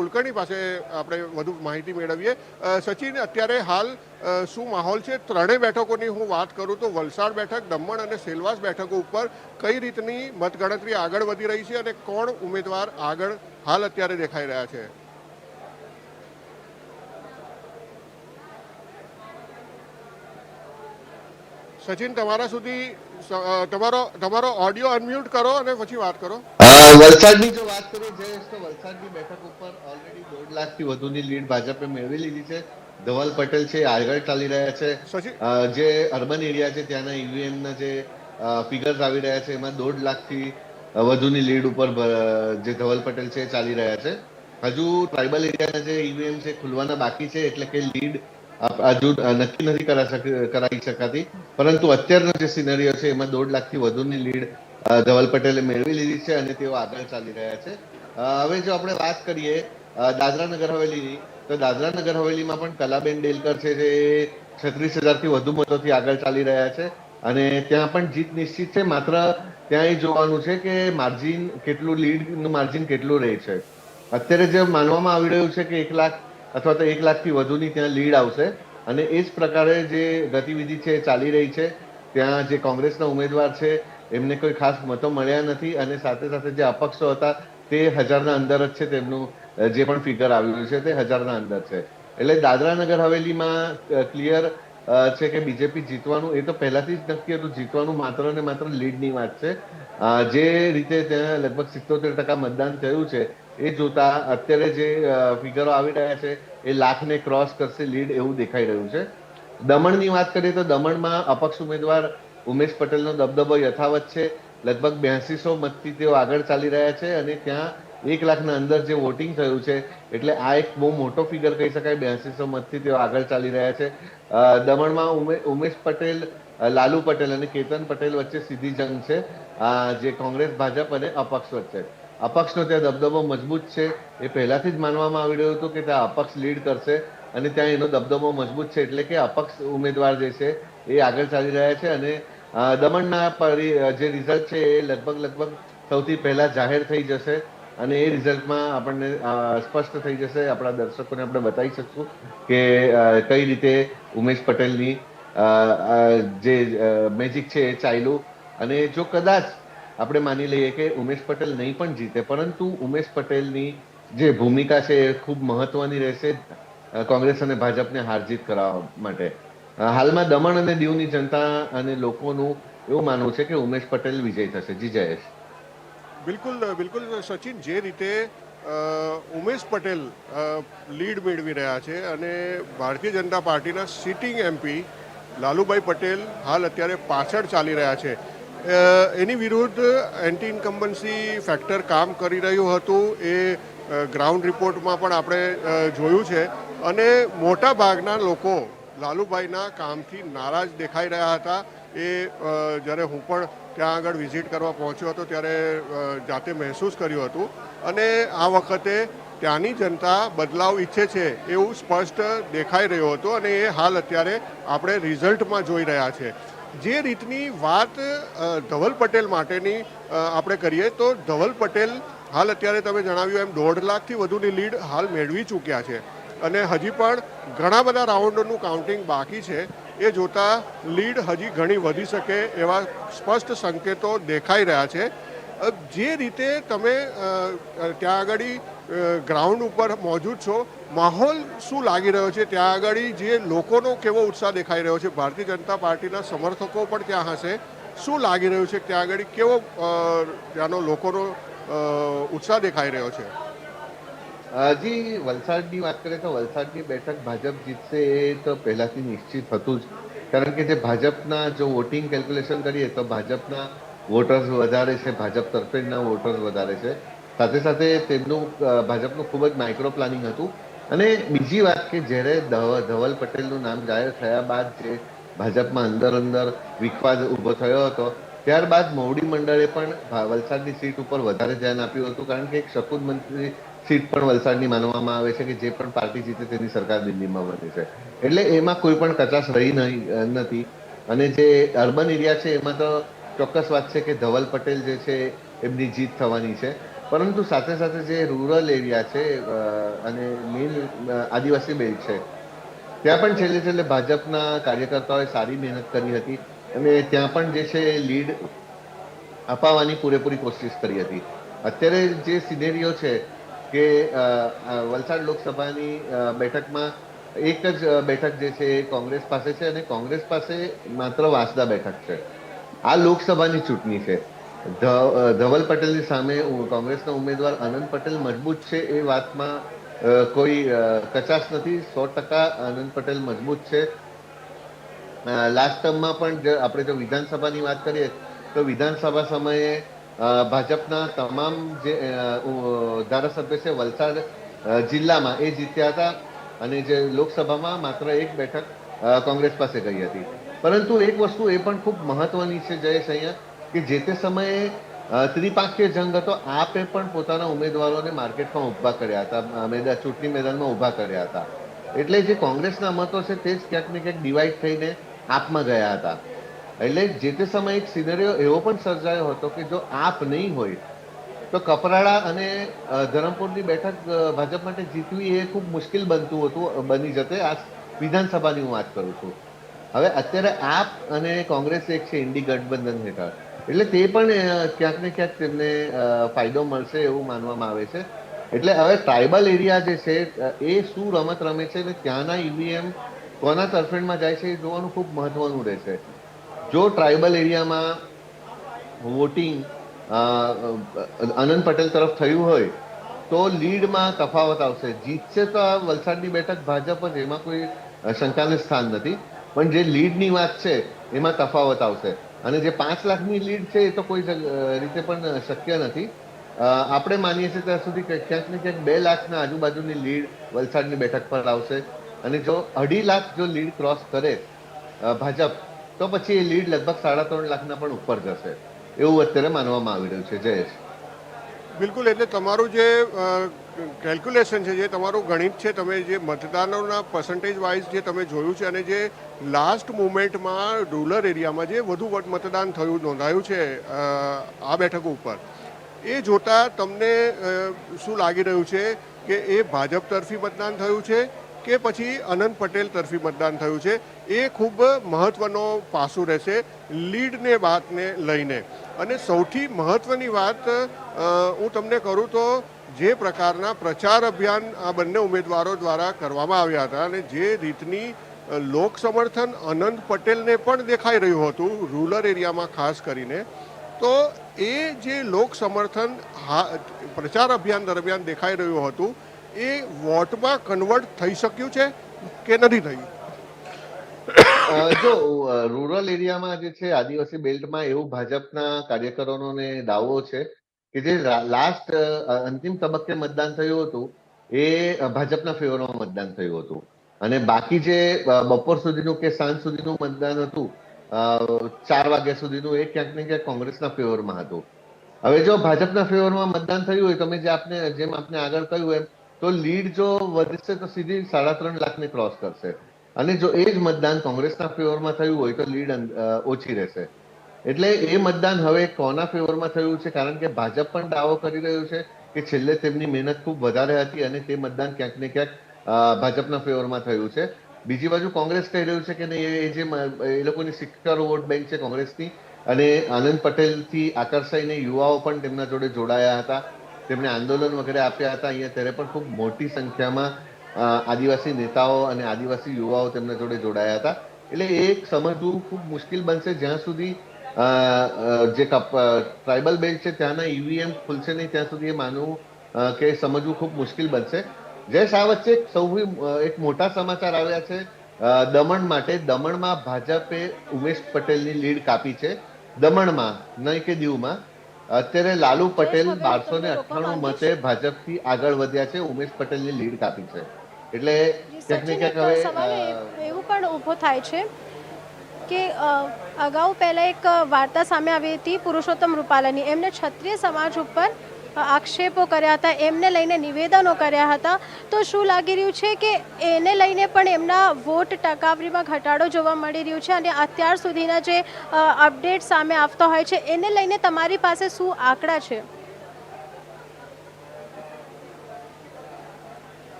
કુલકર્ણી પાસે આપણે વધુ માહિતી મેળવીએ. સચિન, અત્યારે હાલ શું માહોલ છે? ત્રણેય બેઠકોની હું વાત કરું તો વલસાડ બેઠક, દમણ અને સેલવાસ બેઠકો ઉપર કઈ રીતની મતગણતરી આગળ વધી રહી છે અને કોણ ઉમેદવાર આગળ હાલ અત્યારે દેખાઈ રહ્યા છે? સચિન, તમારા સુધી તમારો તમારો ઓડિયો અનમ્યુટ કરો અને પછી વાત કરો. વલસાડની જો વાત કરીએ જયેશ તો વલસાડની બેઠક ઉપર ઓલરેડી દોઢ લાખથી વધુની લીડ ભાજપે મેળવી લીધી છે. ધવલ પટેલ છે આગળ ચાલી રહ્યા છે. જે અર્બન એરિયા છે ત્યાંના ઈવીએમ ના જે ફિગર્સ આવી રહ્યા છે એમાં દોઢ લાખથી વધુની લીડ ઉપર જે ધવલ પટેલ છે ચાલી રહ્યા છે. હજુ ટ્રાઇબલ એરિયાના જે ઈવીએમ છે ખુલવાના બાકી છે એટલે કે લીડ હજુ નક્કી નથી કરા કરાવી શકાતી. પરંતુ અત્યારનો જે સિનરીઓ છે એમાં દોઢ લાખથી વધુની લીડ ધવલ પટેલે મેળવી લીધી છે અને તેઓ આગળ ચાલી રહ્યા છે. હવે જો આપણે વાત કરીએ દાદરા નગર હવેલીની, તો દાદરા નગર હવેલીમાં પણ કલાબેન ડેલકર છે જે છત્રીસ હજારથી વધુ મતોથી આગળ ચાલી રહ્યા છે અને ત્યાં પણ જીત નિશ્ચિત છે. માત્ર ત્યાં એ જોવાનું છે કે માર્જિન કેટલું લીડનું માર્જિન કેટલું રહે છે. અત્યારે જે માનવામાં આવી રહ્યું છે કે એક લાખ અથવા તો એક લાખથી વધુની ત્યાં લીડ આવશે અને એ જ પ્રકારે જે ગતિવિધિ છે ચાલી રહી છે. ત્યાં જે કોંગ્રેસના ઉમેદવાર છે એમને કોઈ ખાસ મતો મળ્યા નથી અને સાથે સાથે જે અપક્ષો હતા, તે હજારના અંદર જ છે તેમનું જે પણ ફિગર આવ્યું છે તે હજારના અંદર છે. એટલે દાદરા નગર હવેલીમાં ક્લિયર છે કે બીજેપી જીતવાનું, એ તો પહેલાથી જ નક્કી હતું, જીતવાનું માત્ર ને માત્ર લીડની વાત છે. જે રીતે ત્યાં લગભગ સિત્તોતેર ટકા મતદાન થયું છે, એ જોતા અત્યારે જે ફિગરો આવી રહ્યા છે, એ લાખને ક્રોસ કરશે લીડ એવું દેખાઈ રહ્યું છે. દમણની વાત કરીએ તો દમણમાં અપક્ષ ઉમેદવાર ઉમેશ પટેલનો દબદબો યથાવત છે. લગભગ બ્યાસીસો મતથી તેઓ આગળ ચાલી રહ્યા છે અને ત્યાં એક લાખના અંદર જે વોટિંગ થયું છે, એટલે આ એક બહુ મોટો ફિગર કહી શકાય, બ્યાસીસો મતથી તેઓ આગળ ચાલી રહ્યા છે. દમણમાં ઉમે- ઉમેશ પટેલ લાલુ પટેલ અને કેતન પટેલ વચ્ચે સીધી જંગ છે. જે કોંગ્રેસ, ભાજપ અને અપક્ષ વચ્ચે. અપક્ષનો ત્યાં દબદબો મજબૂત છે. એ પહેલાથી જ માનવામાં આવી રહ્યું હતું કે ત્યાં અપક્ષ લીડ કરશે અને ત્યાં એનો દબદબો મજબૂત છે, એટલે કે અપક્ષ ઉમેદવાર જે છે એ આગળ ચાલી રહ્યા છે અને દમણના જે રિઝલ્ટ છે એ લગભગ લગભગ સૌથી પહેલા જાહેર થઈ જશે અને એ રિઝલ્ટમાં આપણને સ્પષ્ટ થઈ જશે. આપણા દર્શકોને આપણે બતાવી શકશું કે કઈ રીતે ઉમેશ પટેલની જે મેજિક છે એ ચાલ્યું. અને જો કદાચ આપણે માની લઈએ કે ઉમેશ પટેલ નહીં પણ જીતે, પરંતુ ઉમેશ પટેલની જે ભૂમિકા છે એ ખૂબ મહત્વની રહેશે કોંગ્રેસ અને ભાજપને હાર જીત કરાવવા માટે. હાલમાં દમણ અને દીવની જનતા અને લોકોનું એવું માનવું છે કે ઉમેશ પટેલ વિજય થશે. જી, જયેશ. બિલકુલ બિલકુલ સચિન, જે રીતે ઉમેશ પટેલ લીડ મેળવી રહ્યા છે અને ભારતીય જનતા પાર્ટીના સિટિંગ એમપી લાલુભાઈ પટેલ હાલ અત્યારે પાછળ ચાલી રહ્યા છે. એની વિરુદ્ધ એન્ટી ઇન્કમ્બન્સી ફેક્ટર કામ કરી રહ્યું હતું એ ગ્રાઉન્ડ રિપોર્ટમાં પણ આપણે જોયું છે. અને મોટા ભાગના લોકો લાલુભાઈના કામથી નારાજ દેખાઈ રહ્યા હતા. એ જ્યારે હું પણ ત્યાં આગળ વિઝિટ કરવા પહોંચ્યો હતો ત્યારે જાતે મહેસૂસ કર્યું હતું. અને આ વખતે ત્યાંની જનતા બદલાવ ઈચ્છે છે એવું સ્પષ્ટ દેખાઈ રહ્યું હતું અને એ હાલ અત્યારે આપણે રિઝલ્ટમાં જોઈ રહ્યા છે. જે રીતની વાત ધવલ પટેલ માટેની આપણે કરીએ તો ધવલ પટેલ હાલ અત્યારે તમે જણાવ્યું એમ દોઢ લાખથી વધુની લીડ હાલ મેળવી ચૂક્યા છે. અને હજી પણ ઘણા બધા રાઉન્ડનું કાઉન્ટિંગ બાકી છે. એ જોતા લીડ હજી ઘણી વધી શકે એવા સ્પષ્ટ સંકેતો દેખાઈ રહ્યા છે. જે રીતે તમે ત્યાં આગળ ગ્રાઉન્ડ ઉપર મોજૂદ છો, માહોલ શું લાગી રહ્યો છે? ત્યાં આગળ જે લોકોનો કેવો ઉત્સાહ દેખાઈ રહ્યો છે? ભારતીય જનતા પાર્ટીના સમર્થકો પણ ત્યાં હશે. શું લાગી રહ્યું છે? ત્યાં આગળ કેવો ત્યાંનો લોકોનો ઉત્સાહ દેખાઈ રહ્યો છે? હજી વલસાડની વાત કરીએ તો વલસાડની બેઠક ભાજપ જીતશે એ તો પહેલાથી નિશ્ચિત હતું જ. કારણ કે જે ભાજપના જો વોટિંગ કેલ્ક્યુલેશન કરીએ તો ભાજપના વોટર્સ વધારે છે, ભાજપ તરફેણના વોટર્સ વધારે છે. સાથે સાથે તેમનું ભાજપનું ખૂબ જ માઇક્રો પ્લાનિંગ હતું. અને બીજી વાત કે જ્યારે ધવલ પટેલનું નામ જાહેર થયા બાદ જે ભાજપમાં અંદર અંદર વિખવાદ ઊભો થયો હતો, ત્યારબાદ મોવડી મંડળે પણ વલસાડની સીટ ઉપર વધારે ધ્યાન આપ્યું હતું. કારણ કે એક શકુદ મંત્રી સીટ પણ વલસાડની માનવામાં આવે છે કે જે પણ પાર્ટી જીતે તેની સરકાર દિલ્હીમાં બની છે. એટલે એમાં કોઈ પણ કચાશ રહી નહીં નથી. અને જે અર્બન એરિયા છે, એમાં તો ચોક્કસ વાત છે કે ધવલ પટેલ જે છે, એમની જીત થવાની છે. પરંતુ સાથે સાથે જે રૂરલ એરિયા છે અને મેઇન આદિવાસી બેલ્ટ છે, ત્યાં પણ છેલ્લે છેલ્લે ભાજપના કાર્યકર્તાઓએ સારી મહેનત કરી હતી અને ત્યાં પણ જે છે, લીડ અપાવવાની પૂરેપૂરી કોશિશ કરી હતી. અત્યારે જે સિનેરીઓ છે કે વલસાડ લોકસભાની બેઠકમાં એક જ બેઠક જે છે એ કોંગ્રેસ પાસે છે અને કોંગ્રેસ પાસે માત્ર વાંસદા બેઠક છે. આ લોકસભાની ચૂંટણી છે. ધવલ પટેલની સામે કોંગ્રેસના ઉમેદવાર આનંદ પટેલ મજબૂત છે એ વાતમાં કોઈ કચાશ નથી. સો ટકા આનંદ પટેલ મજબૂત છે. લાસ્ટ ટર્મમાં પણ આપણે જો વિધાનસભાની વાત કરીએ, તો વિધાનસભા સમયે ભાજપના તમામ જે ધારાસભ્ય છે વલસાડ જિલ્લામાં એ જીત્યા હતા અને જે લોકસભામાં માત્ર એક બેઠક કોંગ્રેસ પાસે ગઈ હતી. પરંતુ એક વસ્તુ એ પણ ખૂબ મહત્વની છે જયેશ અહીંયા કે જે તે સમયે અ, જંગ હતો આપે પણ પોતાના ઉમેદવારોને માર્કેટમાં ઊભા કર્યા હતા મેદા ચૂંટણી મેદાનમાં ઊભા કર્યા હતા. એટલે જે કોંગ્રેસના મતો છે તે જ ક્યાંક ને ક્યાંક ડિવાઈડ થઈને આપમાં ગયા હતા. એટલે જે તે સમયે એક સિનેરિયો એવો પણ સર્જાયો હતો કે જો આપ નહીં હોય, તો કપરાડા અને ધરમપુરની બેઠક ભાજપ માટે જીતવી એ ખૂબ મુશ્કેલ બનતું હતું બની જતે. આ વિધાનસભાની હું વાત કરું છું. હવે અત્યારે આપ અને કોંગ્રેસ એક છે ઇન્ડી ગઠબંધન હેઠળ. એટલે તે પણ ક્યાંક ને ક્યાંક તેમને ફાયદો મળશે એવું માનવામાં આવે છે. એટલે હવે ટ્રાઇબલ એરિયા જે છે એ શું રમત રમે છે ને ત્યાંના ઈવીએમ કોના તરફેણમાં જાય છે એ જોવાનું ખૂબ મહત્વનું રહેશે. જો ટ્રાઇબલ એરિયામાં વોટિંગ આનંદ પટેલ તરફ થયું હોય, તો લીડમાં તફાવત આવશે. જીતશે તો આ વલસાડની બેઠક ભાજપ જ, એમાં કોઈ શંકાને સ્થાન નથી. પણ જે લીડની વાત છે, એમાં તફાવત આવશે. અને જે પાંચ લાખની લીડ છે, એ તો કોઈ રીતે પણ શક્ય નથી. આપણે માનીએ છીએ ત્યાં સુધી ક્યાંક ને ક્યાંક બે લાખના આજુબાજુની લીડ વલસાડની બેઠક પર આવશે. અને જો અઢી લાખ જો લીડ ક્રોસ કરે ભાજપ તો પછી એ લીડ લગભગ સાડા ત્રણ લાખના પણ ઉપર જશે. એવું અત્યારે માનવામાં આવી રહ્યું છે, જયેશ. બિલકુલ, એટલે તમારું જે કેલ્ક્યુલેશન છે, જે તમારું ગણિત છે, તમે જે મતદાનોના પર્સન્ટેજ વાઇઝ જે તમે જોયું છે અને જે લાસ્ટ મુમેન્ટમાં રૂરલ એરિયામાં જે વધુ વટ મતદાન થયું, નોંધાયું છે આ બેઠક ઉપર, એ જોતાં તમને શું લાગી રહ્યું છે કે એ ભાજપ તરફી મતદાન થયું છે કે પછી અનંત પટેલ તરફી મતદાન થયું છે? એ ખૂબ મહત્વનો પાસું રહેશે લીડને, વાતને લઈને. અને સૌથી મહત્વની વાત હું તમને કરું તો જે પ્રકારના પ્રચાર અભિયાન આ બંને ઉમેદવારો દ્વારા કરવામાં આવ્યા હતા અને જે રીતની લોક સમર્થન અનંત પટેલને પણ દેખાઈ રહ્યું હતું રૂરલ એરિયામાં ખાસ કરીને, તો એ જે લોક સમર્થન પ્રચાર અભિયાન દરમિયાન દેખાઈ રહ્યું હતું, એ વોટમાં કન્વર્ટ થઈ શક્યું છે કે નથી થયું? જો રૂરલ એરિયામાં જે છે આદિવાસી બેલ્ટમાં એવું ભાજપના કાર્યકરોનો દાવો છે કે જે લાસ્ટ અંતિમ તબક્કે મતદાન થયું હતું, એ ભાજપના ફેવરમાં મતદાન થયું હતું. અને બાકી જે બપોર સુધીનું કે સાંજ સુધીનું મતદાન હતું ચાર વાગ્યા સુધીનું એ ક્યાંક ને ક્યાંક કોંગ્રેસના ફેવરમાં હતું. હવે જો ભાજપના ફેવરમાં મતદાન થયું હોય, તમે જે આપને, જેમ આપને આગળ કહ્યું એમ, તો લીડ જો વધશે તો સીધી સાડા ત્રણ લાખને ક્રોસ કરશે. અને જો એ જ મતદાન કોંગ્રેસના ફેવરમાં થયું હોય તો લીડ ઓછી રહેશે. એટલે એ મતદાન હવે કોના ફેવરમાં થયું છે? કારણ કે ભાજપ પણ દાવો કરી રહ્યું છે કે છેલ્લે તેમની મહેનત ખૂબ વધારે હતી અને તે મતદાન ક્યાંક ને ક્યાંક ભાજપના ફેવરમાં થયું છે. બીજી બાજુ કોંગ્રેસ કહી રહ્યું છે કે નહીં, એ જે એ લોકોની સિક્કર વોટ બેંક છે કોંગ્રેસની અને આનંદ પટેલથી આકર્ષાઈને યુવાઓ પણ તેમના જોડે જોડાયા હતા. તેમણે આંદોલન વગેરે આપ્યા હતા. અહીંયા ત્યારે પણ ખૂબ મોટી સંખ્યામાં આદિવાસી નેતાઓ અને આદિવાસી યુવાઓ તેમના જોડે જોડાયા હતા. એટલે એ સમજવું ખૂબ મુશ્કેલ બનશે જ્યાં સુધી જે ટ્રાઇબલ બેલ્ટ છે ત્યાંના ઈવીએમ ખુલશે નહીં ત્યાં સુધી એ માનવું કે સમજવું ખૂબ મુશ્કેલ બનશે. જયેશ આ વચ્ચે સૌથી એક મોટા સમાચાર આવ્યા છે. દમણ માટે દમણમાં ભાજપે ઉમેશ પટેલની લીડ કાપી છે. દમણમાં નહીં કે દીવમાં. અત્યારે લાલુ પટેલ બારસો ને અઠ્ઠાણું. મતે ભાજપથી આગળ વધ્યા છે. ઉમેશ પટેલની લીડ કાપી છે. એટલે હવે સવાલ એવું પણ ઊભો થાય છે કે અગાઉ પહેલા એક વાર્તા સામે આવી હતી પુરુષોત્તમ રૂપાલાની. એમને ક્ષત્રિય સમાજ ઉપર આક્ષેપો કર્યા હતા એમને લઈને નિવેદનો કર્યા હતા. તો શું લાગી રહ્યું છે કે એને લઈને પણ એમના વોટ ટકાવરીમાં ઘટાડો જોવા મળી રહ્યું છે? અને અત્યાર સુધીના જે અપડેટ સામે આવતા હોય છે એને લઈને તમારી પાસે શું આંકડા છે?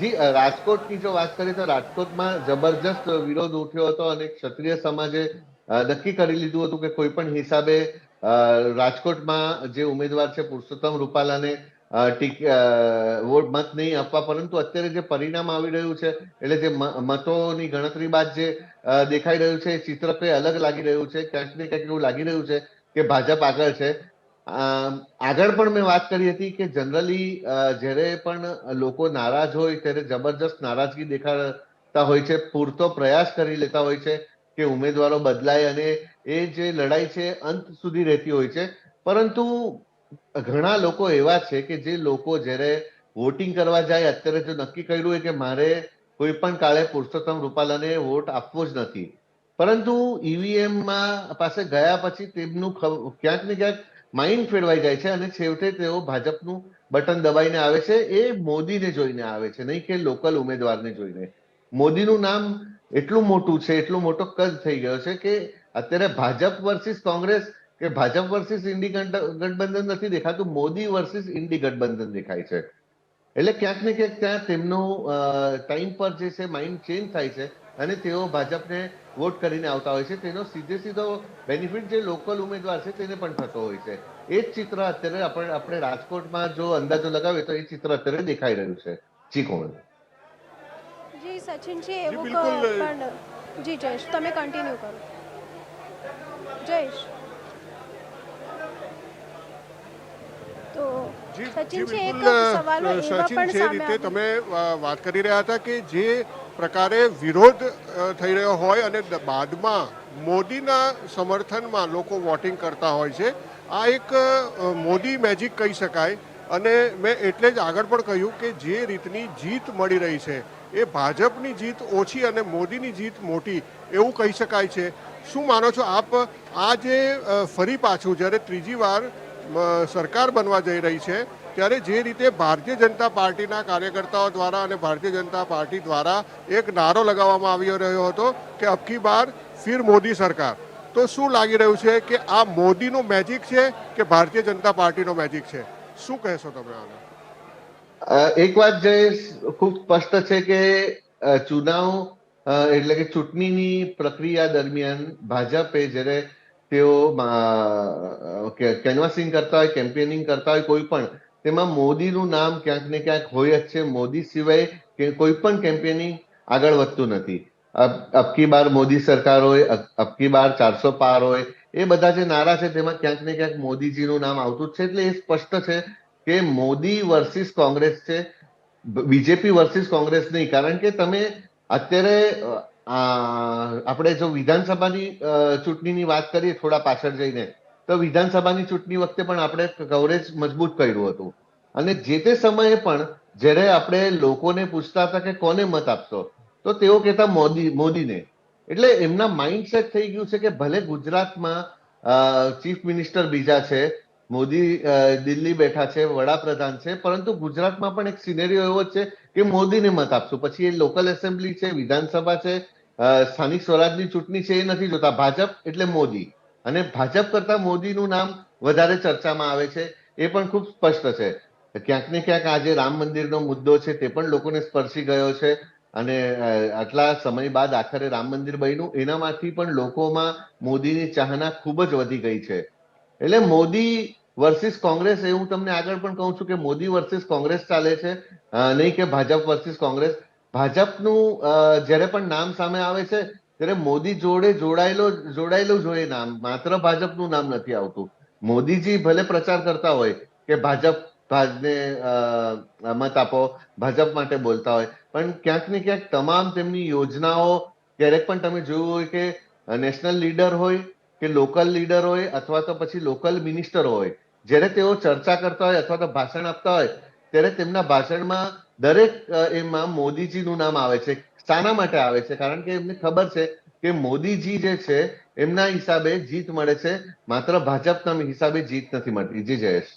જી રાજકોટની જો વાત કરીએ તો રાજકોટમાં જબરજસ્ત વિરોધ ઉઠ્યો હતો અને ક્ષત્રિય સમાજે નક્કી કરી લીધું હતું કે કોઈ પણ હિસાબે રાજકોટમાં જે ઉમેદવાર છે પુરુષોત્તમ રૂપાલાને ટીક વોટ મત નહીં આપવા, પરંતુ અત્યારે જે પરિણામ આવી રહ્યું છે, એટલે જે મતોની ગણતરી બાદ જે દેખાઈ રહ્યું છે ચિત્ર કંઈ અલગ લાગી રહ્યું છે, ક્યાંક ને ક્યાંક એવું લાગી રહ્યું છે કે ભાજપ આગળ છે. આગળ પણ મેં વાત કરી હતી કે જનરલી જ્યારે પણ લોકો નારાજ હોય ત્યારે જબરજસ્ત નારાજગી દેખાડતા હોય છે, પૂરતો પ્રયાસ કરી લેતા હોય છે કે ઉમેદવારો બદલાય અને એ જે લડાઈ છે અંત સુધી રહેતી હોય છે. પરંતુ ઘણા લોકો એવા છે કે જે લોકો જ્યારે વોટિંગ કરવા જાય, અત્યારે જો નક્કી કર્યું હોય કે મારે કોઈ પણ કાળે પુરુષોત્તમ રૂપાલાને વોટ આપવો જ નથી. પરંતુ ઈવીએમમાં પાસે ગયા પછી તેમનું ક્યાંક ને ક્યાંક માઇન્ડ ફેરવાઈ જાય છે અને છેવટે તેઓ ભાજપનું બટન દબાઈને આવે છે. એ મોદીને જોઈને આવે છે, નહીં કે લોકલ ઉમેદવારને જોઈને. મોદીનું નામ એટલું મોટું છે, એટલું મોટો કદ થઈ ગયો છે કે અત્યારે ભાજપ વર્સિસ કોંગ્રેસ કે ભાજપ વર્સિસ ઇન્ડી ગઠબંધન નથી દેખાતું, મોદી વર્સિસ ઇન્ડી ગઠબંધન દેખાય છે. એટલે ક્યાંક ને ક્યાંક ત્યાં તેમનું ટાઈમ પર જે છે માઇન્ડ ચેન્જ થાય છે અને તેઓ ભાજપને વોટ કરીને આવતા હોય છે તેનો સીધે સીધો બેનિફિટ જે લોકલ ઉમેદવાર છે તેને પણ થતો હોય છે. એ જ ચિત્ર અત્યારે આપણે આપણે રાજકોટમાં જો અંદાજો લગાવીએ તો એ ચિત્ર અત્યારે દેખાઈ રહ્યું છે. જી કોણ જી સચિન જી, એવું પણ જી જયેશ તમે કન્ટિન્યુ કરો. જયેશ. તો જી જી એક સવાલો એવા સચિન પણ સામે રીતે તમે વાત કરી રહ્યા હતા કે જે પ્રકારે વિરોધ થઈ રહ્યો હોય અને બાદમાં મોદીના સમર્થનમાં લોકો વોટિંગ કરતા હોય છે આ એક મોદી મેજિક કહી શકાય. અને મેં એટલે જ આગળ પણ કહ્યું કે જે રીતની જીત મળી રહી છે એ ભાજપની જીત ઓછી અને મોદીની જીત મોટી એવું કહી શકાય છે. શું માનો છો આપ? આ જે ફરી પાછું જ્યારે ત્રીજી વાર સરકાર બનવા જઈ રહી છે, ત્યારે જે રીતે ભારતીય જનતા પાર્ટીના કાર્યકર્તાઓ દ્વારા અને ભારતીય જનતા પાર્ટી દ્વારા એક નારો લગાવવામાં આવી રહ્યો હતો કે અબકી બાર ફિર મોદી સરકાર. તો શું લાગી રહ્યું છે કે આ મોદીનું મેજિક છે કે ભારતીય જનતા પાર્ટીનો મેજિક છે? શું કહેશો તમે આને? એક વાત જે ખૂબ સ્પષ્ટ છે કે ચુનાવ એટલે કે ચૂંટણીની પ્રક્રિયા દરમિયાન ભાજપે જ્યારે તેઓ કેનવાસિંગ કરતા હોય, કેમ્પેનિંગ કરતા હોય, કોઈ પણ, તેમાં મોદીનું નામ ક્યાંક ને ક્યાંક હોય જ છે. મોદી સિવાય કે કોઈ પણ કેમ્પેનિંગ આગળ વધતું નથી. અબ, અબકી બાર મોદી સરકાર હોય અબકી બાર ચારસો પાર હોય, એ બધા જે નારા છે તેમાં ક્યાંક ને ક્યાંક મોદીજીનું નામ આવતું જ છે. એટલે એ સ્પષ્ટ છે કે મોદી વર્સિસ કોંગ્રેસ છે. બીજેપી વર્સિસ કોંગ્રેસ નહીં. કારણ કે તમે અત્યારે આપણે જો વિધાનસભાની ચૂંટણીની વાત કરીએ થોડા પાછળ જઈને, તો વિધાનસભાની ચૂંટણી વખતે પણ આપણે કવરેજ મજબૂત કર્યું હતું. અને જે તે સમયે પણ જ્યારે આપણે લોકોને પૂછતા હતા કે કોને મત આપશો, તો તેઓ કહેતા મોદી, મોદીને. એટલે એમના માઇન્ડસેટ થઈ ગયું છે કે ભલે ગુજરાતમાં ચીફ મિનિસ્ટર બીજા છે, મોદી દિલ્હી બેઠા છે, વડાપ્રધાન છે, પરંતુ ગુજરાતમાં પણ એક સિનેરિયો એવો છે કે મોદીને મત આપશું. પછી એ લોકલ એસેમ્બલી છે, વિધાનસભા છે સ્થાનિક સ્વરાજની ચૂંટણી છે એ નથી જોતા. ભાજપ એટલે મોદી. અને ભાજપ કરતા મોદીનું નામ વધારે ચર્ચામાં આવે છે, એ પણ ખૂબ સ્પષ્ટ છે. ક્યાંક ને ક્યાંક આજે રામ મંદિરનો મુદ્દો છે તે પણ લોકોને સ્પર્શી ગયો છે અને આટલા સમય બાદ આખરે રામ મંદિર બન્યું. એનામાંથી પણ લોકોમાં મોદીની ચાહના ખૂબ જ વધી ગઈ છે. એટલે મોદી વર્સિસ કોંગ્રેસ, એ હું તમને આગળ પણ કહું છું કે મોદી વર્સિસ કોંગ્રેસ ચાલે છે નહીં કે ભાજપ વર્સિસ કોંગ્રેસ. ભાજપનું જ્યારે પણ નામ સામે આવે છે, ત્યારે મોદી જોડે જોડાયેલો, જોડાયેલું જોઈએ નામ. માત્ર ભાજપનું નામ નથી આવતું. મોદીજી ભલે પ્રચાર કરતા હોય કે ભાજપ ભાજને મત આપો, ભાજપ માટે બોલતા હોય, પણ ક્યાંક ને ક્યાંક તમામ તેમની યોજનાઓ, ક્યારેક પણ તમે જોયું હોય કે નેશનલ લીડર હોય, કે લોકલ લીડર હોય, અથવા તો પછી લોકલ મિનિસ્ટર હોય, જ્યારે તેઓ ચર્ચા કરતા હોય અથવા તો ભાષણ આપતા હોય, ત્યારે તેમના ભાષણમાં દરેક એમાં મોદીજીનું નામ આવે છે. શાના માટે આવે છે? કારણ કે એમને ખબર છે કે મોદીજી જે છે, એમના હિસાબે જીત મળે છે. માત્ર ભાજપના હિસાબે જીત નથી મળતી. જી જયેશ.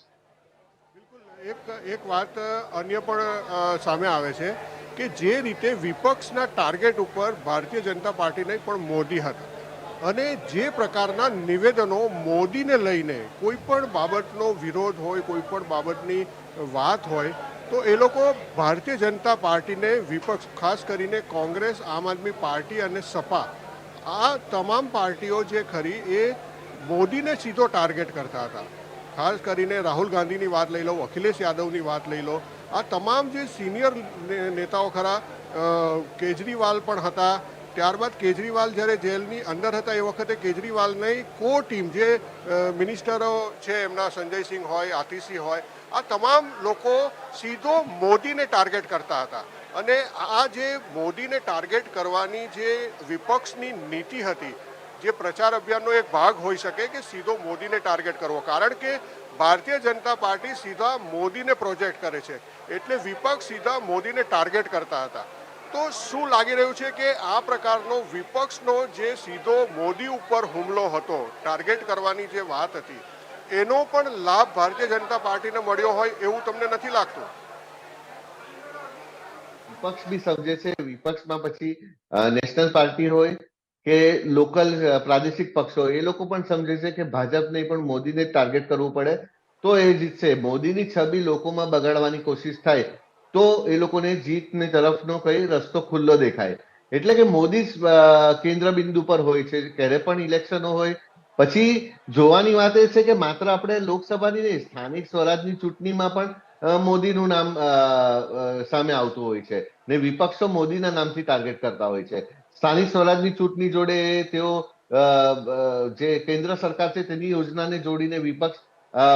એક એક વાત અન્ય પણ સામે આવે છે કે જે રીતે વિપક્ષના ટાર્ગેટ ઉપર ભારતીય જનતા પાર્ટીને પણ મોદી હતા. અને જે પ્રકારના નિવેદનો મોદીને લઈને કોઈ પણ બાબતનો વિરોધ હોય, કોઈ પણ બાબતની વાત હોય તો એ લોકો ભારતીય જનતા પાર્ટીને વિપક્ષ, ખાસ કરીને કોંગ્રેસ, આમ આદમી પાર્ટી અને સપા, આ તમામ પાર્ટીઓ જે ખરી એ મોદીને સીધો ટાર્ગેટ કરતા હતા. ખાસ કરીને રાહુલ ગાંધીની વાત લઈ લો, અખિલેશ યાદવની વાત લઈ લો, આ તમામ જે સિનિયર નેતાઓ ખરા કેજરીવાલ પણ હતા ત્યારબાદ કેજરીવાલ જ્યારે જેલની અંદર હતા એ વખતે કેજરીવાલની કો ટીમ જે મિનિસ્ટરો છે, એમના સંજયસિંહ હોય, આતિશી હોય, આ તમામ લોકો સીધો મોદીને ટાર્ગેટ કરતા હતા. અને આ જે મોદીને ટાર્ગેટ કરવાની જે વિપક્ષની નીતિ હતી, જે પ્રચાર અભિયાનનો એક ભાગ હોઈ શકે કે સીધો મોદીને ટાર્ગેટ કરવો. કારણ કે ભારતીય જનતા પાર્ટી સીધા મોદીને પ્રોજેક્ટ કરે છે. એટલે વિપક્ષ સીધા મોદીને ટાર્ગેટ કરતા હતા. તો શું લાગી રહ્યું છે કે આ પ્રકારનો વિપક્ષનો જે સીધો મોદી ઉપર હુમલો હતો, ટાર્ગેટ કરવાની જે વાત હતી, એનો પણ લાભ ભારતીય જનતા પાર્ટીને મળ્યો હોય એવું તમને નથી લાગતું? વિપક્ષ બી સમજે છે, વિપક્ષમાં પછી નેશનલ પાર્ટી હોય કે લોકલ પ્રાદેશિક પક્ષો એ લોકો પણ સમજે છે કે ભાજપને પણ મોદીને ટાર્ગેટ કરવું પડે. તો એ જીતશે મોદીની છબી લોકોમાં બગાડવાની કોશિશ થાય તો એ લોકોને જીતની તરફનો કઈ રસ્તો ખુલ્લો દેખાય. એટલે કે મોદી કેન્દ્ર બિંદુ પર હોય છે, ક્યારે પણ ઇલેક્શનો હોય. પછી જોવાની વાત એ છે કે માત્ર આપણે લોકસભાની નહીં, સ્થાનિક સ્વરાજની ચૂંટણીમાં પણ મોદીનું નામ સામે આવતું હોય છે. ને વિપક્ષો મોદીના નામથી ટાર્ગેટ કરતા હોય છે. સ્થાનિક સ્વરાજની ચૂંટણી જોડે તેઓ જે કેન્દ્ર સરકાર છે તેની યોજનાને જોડીને વિપક્ષ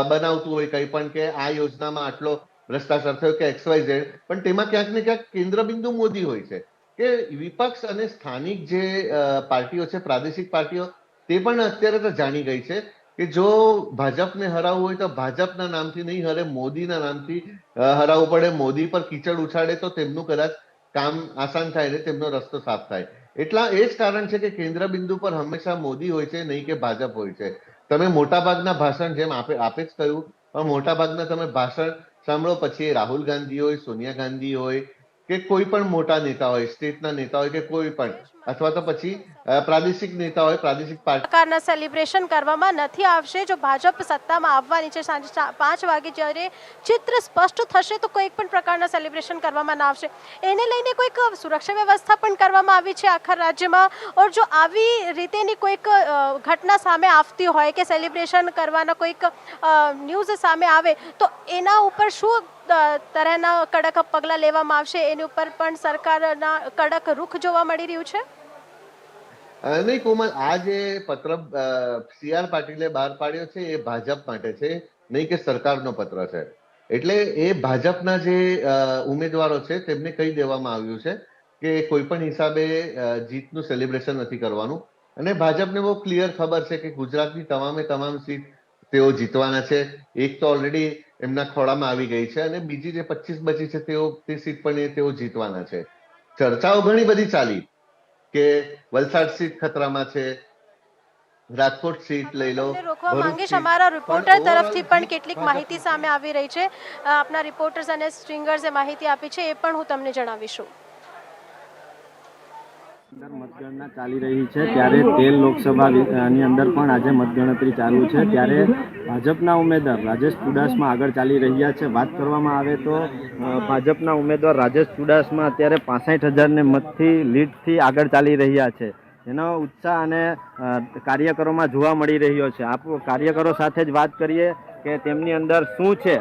બનાવતું હોય કંઈ પણ કે આ યોજનામાં આટલો ભ્રષ્ટાચાર થયો કે એક્સ વાય ઝેડ, પણ તેમાં ક્યાંક ને ક્યાંક કેન્દ્રબિંદુ મોદી હોય છે કે વિપક્ષ અને સ્થાનિક જે પાર્ટીઓ છે, પ્રાદેશિક પાર્ટીઓ, તે પણ અત્યારે તો જાણી ગઈ છે કે જો ભાજપને હરાવવું હોય તો ભાજપના નામથી નહીં હરે, મોદીના નામથી હરાવવું પડે. મોદી પર કીચડ ઉછાળે તો તેમનું કદાચ કામ આસાન થાય ને તેમનો રસ્તો સાફ થાય. એટલા એ જ કારણ છે કે કેન્દ્ર બિંદુ પર હંમેશા મોદી હોય છે, નહીં કે ભાજપ હોય છે. તમે મોટાભાગના ભાષણ જેમ આપે આપે જ કહ્યું, પણ મોટાભાગના તમે ભાષણ સાંભળો પછી રાહુલ ગાંધી હોય, સોનિયા ગાંધી હોય કે કોઈ પણ મોટા નેતા હોય, સ્ટેટના નેતા હોય કે કોઈ પણ અથવા તો પછી પ્રાદેશિક નેતા હોય પ્રાદેશિક પ્રકારના સેલિબ્રેશન કરવામાં નથી આવશે. જો ભાજપ સત્તામાં આવવાની છે સાંજે પાંચ વાગે જ્યારે ચિત્ર સ્પષ્ટ થશે, તો કોઈક પણ પ્રકારના સેલિબ્રેશન કરવામાં ના આવશે. એને લઈને કોઈક સુરક્ષા વ્યવસ્થા પણ કરવામાં આવી છે આખા રાજ્યમાં. ઓર જો આવી રીતેની કોઈક ઘટના સામે આવતી હોય કે સેલિબ્રેશન કરવાના કોઈક ન્યૂઝ સામે આવે, તો એના ઉપર શું તરહના કડક પગલાં લેવામાં આવશે? એની ઉપર પણ સરકારના કડક રૂખ જોવા મળી રહ્યું છે? નહીં, કોમલ, આ જે પત્ર સી આર પાટીલે બહાર પાડ્યો છે, એ ભાજપ માટે છે, નહીં કે સરકારનો પત્ર છે. એટલે એ ભાજપના જે ઉમેદવારો છે, તેમને કહી દેવામાં આવ્યું છે કે કોઈ પણ હિસાબે જીતનું સેલિબ્રેશન નથી કરવાનું. અને ભાજપને બહુ ક્લિયર ખબર છે કે ગુજરાતની તમામે તમામ સીટ તેઓ જીતવાના છે. એક તો ઓલરેડી એમના ખોળામાં આવી ગઈ છે અને બીજી જે પચીસ બચી છે તેઓ, તે સીટ પણ એ તેઓ જીતવાના છે. ચર્ચાઓ ઘણી બધી ચાલી. કે વલસાડ સીટ ખતરામાં છે રાજકોટ સીટ લઈ લો રોકવા માંગીશ અમારા રિપોર્ટર તરફથી પણ કેટલીક માહિતી સામે આવી રહી છે. આપના રિપોર્ટર્સ અને સ્ટ્રિંગર્સે માહિતી આપી છે એ પણ હું તમને જણાવીશું. અંદર મતગણના ચાલી રહી છે. ત્યારે તેલ લોકસભા વિ- અંદર પણ આજે મતગણતરી ચાલુ છે. ત્યારે ભાજપના ઉમેદવાર રાજેશ ચુડાસમા આગળ ચાલી રહ્યા છે. વાત કરવામાં આવે તો ભાજપના ઉમેદવાર રાજેશ ચુડાસમા અત્યારે પાસઠ હજારને મતથી, લીડથી આગળ ચાલી રહ્યા છે. એનો ઉત્સાહ અને કાર્યકરોમાં જોવા મળી રહ્યો છે. આપ કાર્યકરો સાથે જ વાત કરીએ કે તેમની અંદર શું છે?